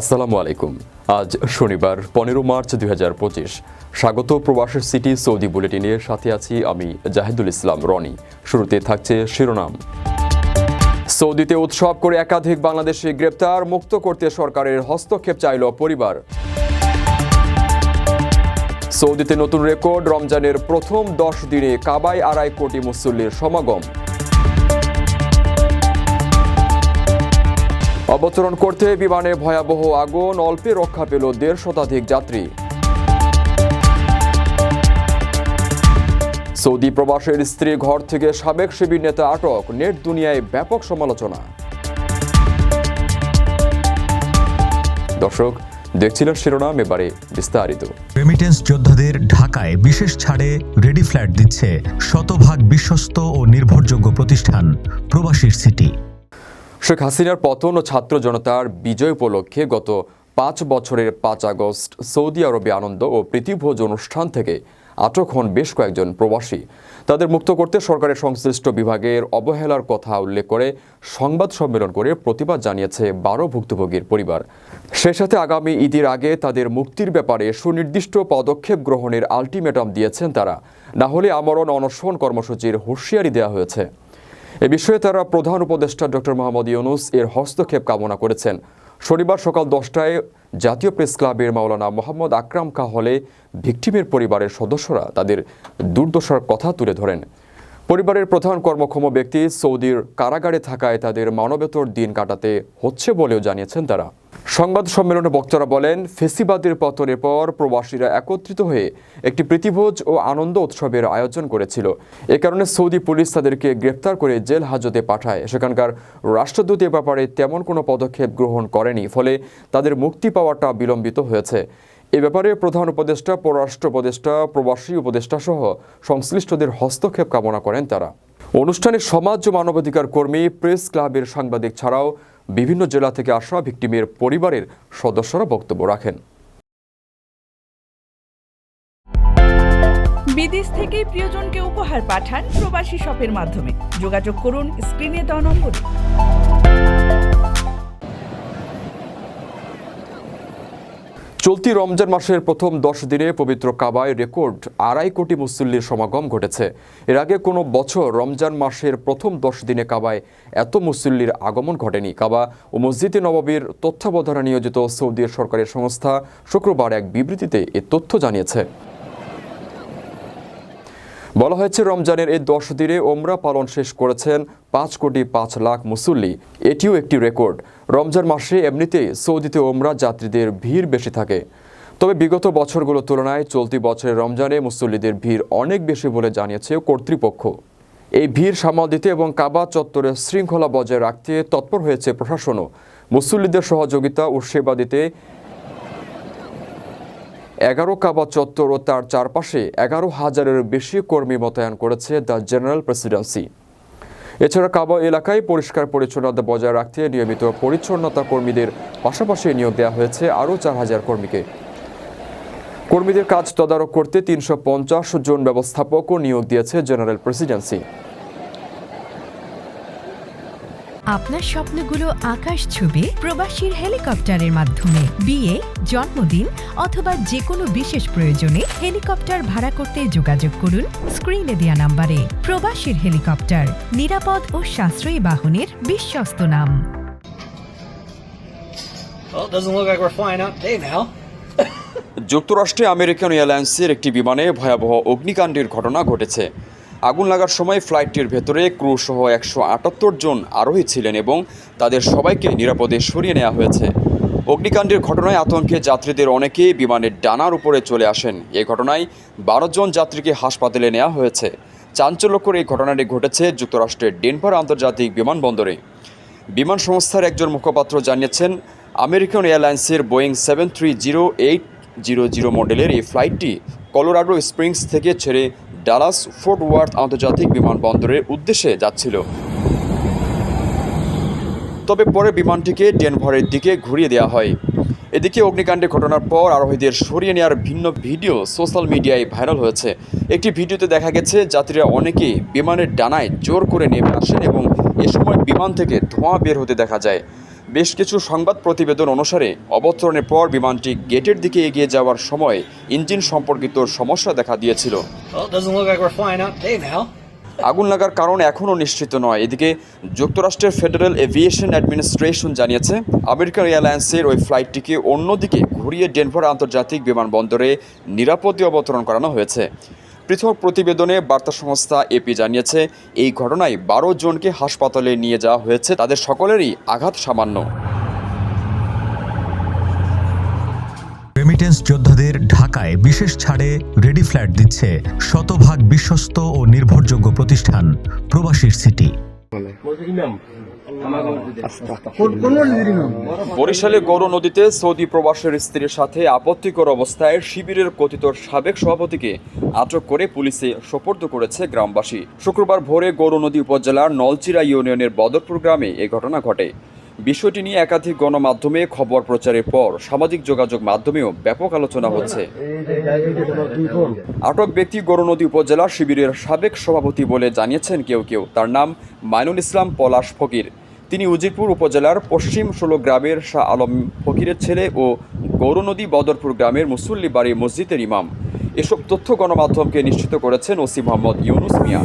আসসালামু আলাইকুম। আজ শনিবার, পনেরো মার্চ দুই স্বাগত প্রবাসের সিটি সৌদি বুলেটিনের সাথে আছি আমি জাহিদুল ইসলাম রনি। শুরুতে থাকছে শিরোনাম। সৌদিতে উৎসব করে একাধিক বাংলাদেশি গ্রেপ্তার, মুক্ত করতে সরকারের হস্তক্ষেপ চাইল পরিবার। সৌদিতে নতুন রেকর্ড, রমজানের প্রথম দশ দিনে কাবায় আড়াই কোটি মুসল্লির সমাগম। অবতরণ করতে বিমানে ভয়াবহ আগুন, অল্পে রক্ষা পেল দেড় শতাধিক যাত্রী। সৌদি প্রবাসের স্ত্রী ঘর থেকে সাবেক শিবির নেতা আটক, নেট দুনিয়ায় ব্যাপক সমালোচনা। দর্শক, দেখছিলেন শিরোনাম, এবারে বিস্তারিত। রেমিটেন্স যোদ্ধাদের ঢাকায় বিশেষ ছাড়ে রেডি ফ্ল্যাট দিচ্ছে শতভাগ বিশ্বস্ত ও নির্ভরযোগ্য প্রতিষ্ঠান, প্রবাসীর সিটি শেখ হাসিনার পতন ও ছাত্র জনতার বিজয় উপলক্ষে গত পাঁচ বছরের পাঁচ আগস্ট সৌদি আরবে আনন্দ ও প্রীতিভোজ অনুষ্ঠান থেকে আটক হন বেশ কয়েকজন প্রবাসী। তাদের মুক্ত করতে সরকারের সংশ্লিষ্ট বিভাগের অবহেলার কথা উল্লেখ করে সংবাদ সম্মেলন করে প্রতিবাদ জানিয়েছে বারো ভুক্তভোগীর পরিবার। সেই সাথে আগামী ঈদের আগে তাদের মুক্তির ব্যাপারে সুনির্দিষ্ট পদক্ষেপ গ্রহণের আলটিমেটাম দিয়েছেন তারা। না হলে আমরণ অনশন কর্মসূচির হুঁশিয়ারি দেওয়া হয়েছে। এ বিষয়ে তারা প্রধান উপদেষ্টা ডক্টর মোহাম্মদ ইউনুস এর হস্তক্ষেপ কামনা করেছেন। শনিবার সকাল দশটায় জাতীয় প্রেস ক্লাবের মাওলানা মোহাম্মদ আকরাম কা হলে ভিকটিমের পরিবারের সদস্যরা তাদের দুর্দশার কথা তুলে ধরেন। পরিবারের প্রধান কর্মক্ষম ব্যক্তি সৌদির কারাগারে থাকায় তাদের মানবেতর দিন কাটাতে হচ্ছে বলেও জানিয়েছেন তারা। সংবাদ সম্মেলনে বক্তারা বলেন, ফেসিবাদের পতনের পর প্রবাসীরা একত্রিত হয়ে একটি প্রীতিভোজ ও আনন্দ উৎসবের আয়োজন করেছিল। এ কারণে সৌদি পুলিশ তাদেরকে গ্রেপ্তার করে জেল হাজতে পাঠায়। সেখানকার রাষ্ট্রদূত এ ব্যাপারে তেমন কোনো পদক্ষেপ গ্রহণ করেনি, ফলে তাদের মুক্তি পাওয়াটা বিলম্বিত হয়েছে। এ ব্যাপারে প্রধান উপদেষ্টা, পররাষ্ট্র উপদেষ্টা, প্রবাসী উপদেষ্টা সহ সংশ্লিষ্টদের হস্তক্ষেপ কামনা করেন তারা। অনুষ্ঠানে সমাজ ও মানবাধিকার কর্মী, প্রেস ক্লাবের সাংবাদিক ছাড়াও বিভিন্ন জেলা থেকে আসা ভিকটিমের পরিবারের সদস্যরা বক্তব্য রাখেন। বিদেশ থেকে প্রিয়জনকে উপহার পাঠান প্রবাসী শপের মাধ্যমে। যোগাযোগ করুন স্ক্রিনে দেওয়া নম্বরে। চলতি রমজান মাসের প্রথম দশ দিনে পবিত্র কাবায় রেকর্ড আড়াই কোটি মুসল্লির সমাগম ঘটেছে। এর আগে কোনো বছর রমজান মাসের প্রথম দশ দিনে কাবায় এত মুসল্লির আগমন ঘটেনি। কাবা ও মসজিদে নবাবের তথ্যাবধানে নিয়োজিত সৌদি সরকারের সংস্থা শুক্রবার এক বিবৃতিতে এ তথ্য জানিয়েছে। বলা হয়েছে, রমজানের এই দশ দিনে ওমরা পালন শেষ করেছেন পাঁচ কোটি পাঁচ লাখ মুসল্লি। এটিও একটি রেকর্ড। রমজান মাসে এমনিতেই সৌদিতে ওমরা যাত্রীদের ভিড় বেশি থাকে। তবে বিগত বছরগুলোর তুলনায় চলতি বছরের রমজানে মুসল্লিদের ভিড় অনেক বেশি বলে জানিয়েছে কর্তৃপক্ষ। এই ভিড় সামাল দিতে এবং কাবা চত্বরে শৃঙ্খলা বজায় রাখতে তৎপর হয়েছে প্রশাসনও। মুসল্লিদের সহযোগিতা ও সেবা দিতে এগারো কাবা চত্বর ও তার চারপাশে এগারো হাজারের বেশি কর্মী মোতায়েন করেছে দ্য জেনারেল প্রেসিডেন্সি। এছাড়া কাবা এলাকায় পরিষ্কার পরিচ্ছন্নতা বজায় রাখতে নিয়মিত পরিচ্ছন্নতা কর্মীদের পাশাপাশি নিয়োগ দেওয়া হয়েছে আরও চার হাজার কর্মীকে। কর্মীদের কাজ তদারক করতে তিনশো পঞ্চাশ জন ব্যবস্থাপকও নিয়োগ দিয়েছে জেনারেল প্রেসিডেন্সি। আপনার স্বপ্নগুলো আকাশ ছুবে প্রবাসীর হেলিকপ্টারের মাধ্যমে। বিয়ে জন্মদিন অথবা যে কোনো বিশেষ প্রয়োজনে হেলিকপ্টার ভাড়া করতে যোগাযোগ করুন স্ক্রিনে দেওয়া নাম্বারে। প্রবাসীর হেলিকপ্টার নিরাপদ ও সাশ্রয়ী বাহনের বিশ্বস্ত নাম। Well, it doesn't look like we're flying out today now. যুক্তরাষ্ট্রে আমেরিকান এয়ারলাইন্সের একটি বিমানে ভয়াবহ অগ্নিকাণ্ডের ঘটনা ঘটেছে। আগুন লাগার সময় ফ্লাইটটির ভেতরে ক্রু সহ একশো আটাত্তর জন আরোহী ছিলেন এবং তাদের সবাইকে নিরাপদে সরিয়ে নেওয়া হয়েছে। অগ্নিকাণ্ডের ঘটনায় আতঙ্কে যাত্রীদের অনেকেই বিমানের ডানার উপরে চলে আসেন। এই ঘটনায় বারো জন যাত্রীকে হাসপাতালে নেওয়া হয়েছে। চাঞ্চল্যকর এই ঘটনাটি ঘটেছে যুক্তরাষ্ট্রের ডেনভার আন্তর্জাতিক বিমানবন্দরে। বিমান সংস্থার একজন মুখপাত্র জানিয়েছেন, আমেরিকান এয়ারলাইন্সের Boeing seven three zero eight zero zero মডেলের এই ফ্লাইটটি কলোরাডো স্প্রিংস থেকে ছেড়ে ডালাস ফোর্ট ওয়ার্থ আন্তর্জাতিক বিমানবন্দরের উদ্দেশ্যে যাচ্ছিল। তবে পরে বিমানটিকে ডেনভারের দিকে ঘুরিয়ে দেওয়া হয়। এদিকে অগ্নিকাণ্ডের ঘটনার পর আরোহীদের সরিয়ে নেওয়ার ভিন্ন ভিডিও সোশ্যাল মিডিয়ায় ভাইরাল হয়েছে। একটি ভিডিওতে দেখা গেছে, যাত্রীরা অনেকেই বিমানের ডানায় জোর করে নেমে আসেন এবং এ সময় বিমান থেকে ধোঁয়া বের হতে দেখা যায়। বেশ কিছু সংবাদ প্রতিবেদন অনুসারে অবতরণের পর বিমানটি গেটের দিকে এগিয়ে যাওয়ার সময় ইঞ্জিন সম্পর্কিত সমস্যা দেখা দিয়েছিল. আগুন লাগার কারণ এখনও নিশ্চিত নয়। এদিকে যুক্তরাষ্ট্রের ফেডারেল এভিয়েশন অ্যাডমিনিস্ট্রেশন জানিয়েছে আমেরিকান এয়ারলাইন্সের ওই ফ্লাইটটিকে অন্যদিকে ঘুরিয়ে ডেনভার আন্তর্জাতিক বিমানবন্দরে নিরাপদে অবতরণ করানো হয়েছে। পৃথক প্রতিবেদনে বার্তা সংস্থা এপি জানিয়েছে, এই ঘটনায় বারো জনকে হাসপাতালে নিয়ে যাওয়া হয়েছে। তাদের সকলেরই আঘাত সামান্য। রেমিটেন্স যোদ্ধাদের ঢাকায় বিশেষ ছাড়ে রেডি ফ্ল্যাট দিচ্ছে শতভাগ বিশ্বস্ত ও নির্ভরযোগ্য প্রতিষ্ঠান, প্রবাসীর সিটি বরিশালে গৌর নদীতে সৌদি প্রবাসের স্ত্রীর সাথে আপত্তিকর অবস্থায় শিবিরের কথিত সাবেক সভাপতিকে আটক করে পুলিশে সোপর্দ করেছে গ্রামবাসী। শুক্রবার ভোরে গৌর নদী উপজেলার নলচিরা ইউনিয়নের বদরপুর গ্রামে এ ঘটনা ঘটে। বিষয়টি নিয়ে একাধিক গণমাধ্যমে খবর প্রচারের পর সামাজিক যোগাযোগ মাধ্যমেও ব্যাপক আলোচনা হচ্ছে। আটক ব্যক্তি গৌরনদী উপজেলা শিবিরের সাবেক সভাপতি বলে জানিয়েছেন কেউ কেউ। তার নাম মাইনুল ইসলাম পলাশ ফকির। তিনি উজিরপুর উপজেলার পশ্চিম ষোলো গ্রামের শাহ আলম ফকিরের ছেলে ও গৌরনদী বদরপুর গ্রামের মুসল্লি বাড়ি মসজিদের ইমাম। এসব তথ্য গণমাধ্যমকে নিশ্চিত করেছেন ওসি মোহাম্মদ ইউনুস মিয়া।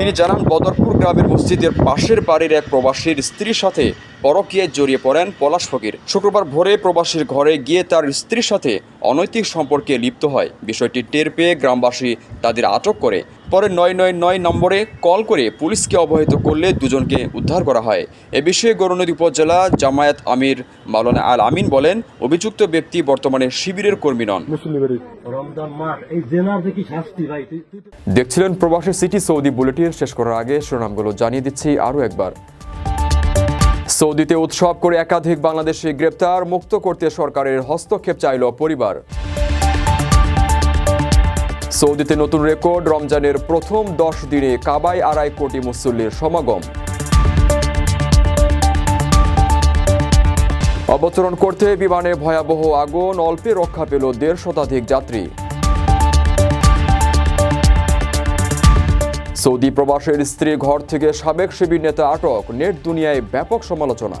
তিনি জানান বদরপুর গ্রামের মসজিদের পাশের বাড়ির এক প্রবাসীর স্ত্রীর সাথে পরকীয়ায় জড়িয়ে পড়েন পলাশ ফকির। শুক্রবার ভোরে প্রবাসীর ঘরে গিয়ে তার স্ত্রীর সাথে অনৈতিক সম্পর্কে লিপ্ত হয়। বিষয়টি টের পেয়ে গ্রামবাসী তাদের আটক করে। পরে নয় নয় নয় নম্বরে কল করে পুলিশকে অবহিত করলে দুজনকে উদ্ধার করা হয়। এ বিষয়ে গৌরনদী উপজেলা জামায়াত আমির মাওলানা আল আমিন বলেন অভিযুক্ত ব্যক্তি বর্তমানে শিবিরের কর্মী নন। দেখছিলেন প্রবাসী সিটি সৌদি বুলেটিন শেষ করার আগে শিরোনামগুলো জানিয়ে দিচ্ছি আরও একবার। সৌদিতে উৎসব করে একাধিক বাংলাদেশি গ্রেপ্তার মুক্ত করতে সরকারের হস্তক্ষেপ চাইল পরিবার। সৌদিতে নতুন রেকর্ড, রমজানের প্রথম দশ দিনে কাবায় আড়াই কোটি মুসল্লির সমাগম। অবতরণ করতে বিমানে ভয়াবহ আগুন, অল্পে রক্ষা পেল দেড় শতাধিক যাত্রী। সৌদি প্রবাসের স্ত্রী ঘর থেকে সাবেক শিবির নেতা আটক, নেট দুনিয়ায় ব্যাপক সমালোচনা।